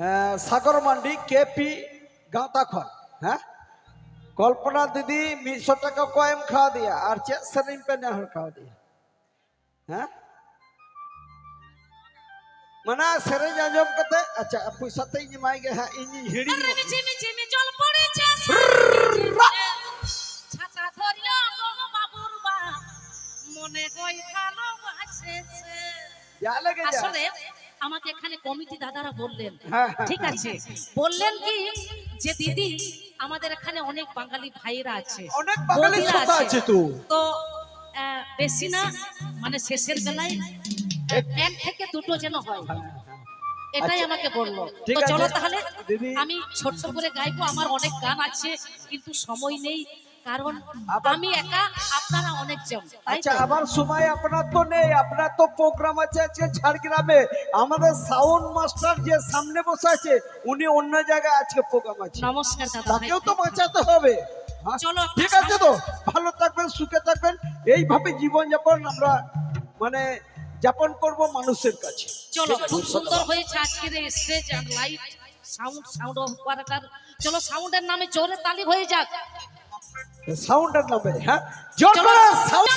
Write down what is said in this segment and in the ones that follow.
সাগর mandi KP গাঁতাখন হ্যাঁ? কল্পনা দিদি মিশো টাকা কয়েম খাওয়া দিয়া আর চেক সেরিম পে নেহর খাওয়া দিয়া হ্যাঁ? মানে সেরেঞ্জ আঞ্জম কতে আচ্ছা পয়সাতে ইনি মাইগে হ্যাঁ ইনি হিড়ি মিছি মিছি মি জল পড়েছে ছাতা ধরল গো বাবুর বা মনে কই ভালোবাসেছে। যা লাগে আসলে আমাকে এখানে কমিটি দাদারা বললেন। হ্যাঁ, হ্যাঁ, ঠিক আছে? বললেন কি যে দিদি আমাদের এখানে অনেক বাঙালি ভাইরা আছে। অনেক বাঙালি শ্রোতা আছে। তো। তো বেশি না মানে শেষের বেলায় এক থেকে দুটো যেন হয়। এটাই আচ্ছা। আমাকে বলল। তো চলো তাহলে। আমি ছোট্ট করে গাইবো। আমার অনেক গান আছে কিন্তু সময় নেই। কারণ আমি একা আপনারা অনেক জন আচ্ছা? আমার সময় আপনার তো নেই আপনার তো প্রোগ্রাম আছে আজকে ঝাড়গ্রামে। আমাদের সাউন্ড মাস্টার যে সামনে বসে আছে উনি অন্য জায়গায় আজকে প্রোগ্রাম আছে। নমস্কার দাদা তাকেও তো বাঁচাতে হবে। হ্যাঁ? চলো ঠিক আছে তো ভালো থাকবেন সুখে থাকবেন। এইভাবে জীবন যাপন আমরা মানে যাপন করব মানুষের কাছে। চলো খুব সুন্দর হয়েছে আজকের stage R light sound sound of worker চলো সাউন্ডের নামে জোরে তালি হয়ে যাক। সাউন্ডের নামে হ্যাঁ? জোর করে sound-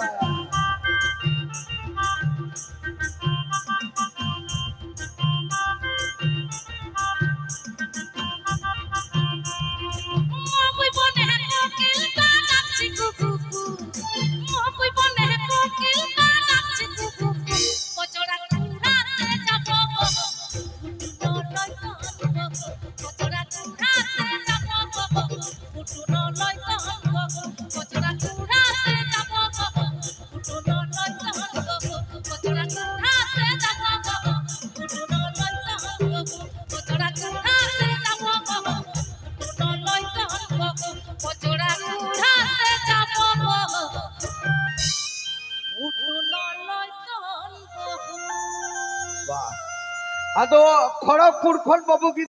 Yeah. আদো খড়গপুর খন বাবু